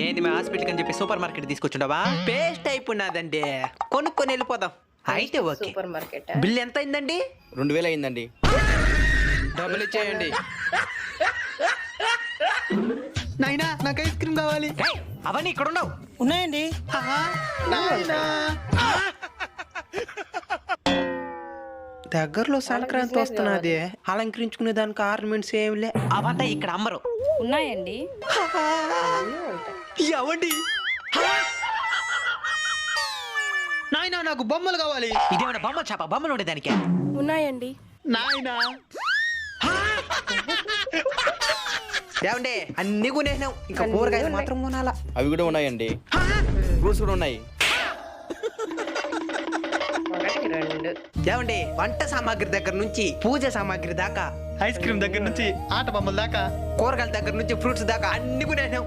ఏంది మా హాస్పిటల్ అని చెప్పి సూపర్ మార్కెట్ తీసుకొచ్చుండవా పేస్ట్ అయిపోయినదండి కొనుక్కొని వెళ్ళిపోదాం. అయితే ఓకే. సూపర్ మార్కెట్ బిల్ ఎంత అయిందండి? రెండు వేలు అయిందండి. డబ్బులు ఇచ్చేయండి. నాయనా నాకు ఐస్ క్రీమ్ కావాలి. ఏయ్, అవన్నీ ఇక్కడ ఉండవు. ఉన్నాయండి. నాయనా దగ్గరలో సంక్రాంతి వస్తున్నది. అలంకరించుకునే దానికి ఆర్నమెంట్స్ ఏం లే. అవంతా ఇక్కడ అమ్మరు. ఉన్నాయండి. ఎవండి నాయనా నాకు బొమ్మలు కావాలి. ఇదేమైనా బొమ్మ చేప? బొమ్మలు ఉండే దానికి. ఉన్నాయండి. నాయనా. ఏమండి అన్ని కొనేసినాం ఇంకా కూరగాయలు మాత్రం కొనాలా. అవి కూడా ఉన్నాయండి. ఫ్రూట్స్ కూడా ఉన్నాయి. ఒకటి రెండు ఏమండి వంట సామాగ్రి దగ్గర నుంచి పూజ సామాగ్రి దాకా ఐస్ క్రీమ్ దగ్గర నుంచి ఆట బొమ్మల దాకా కూరగాయల దగ్గర నుంచి ఫ్రూట్స్ దాకా అన్ని కొనేసినాం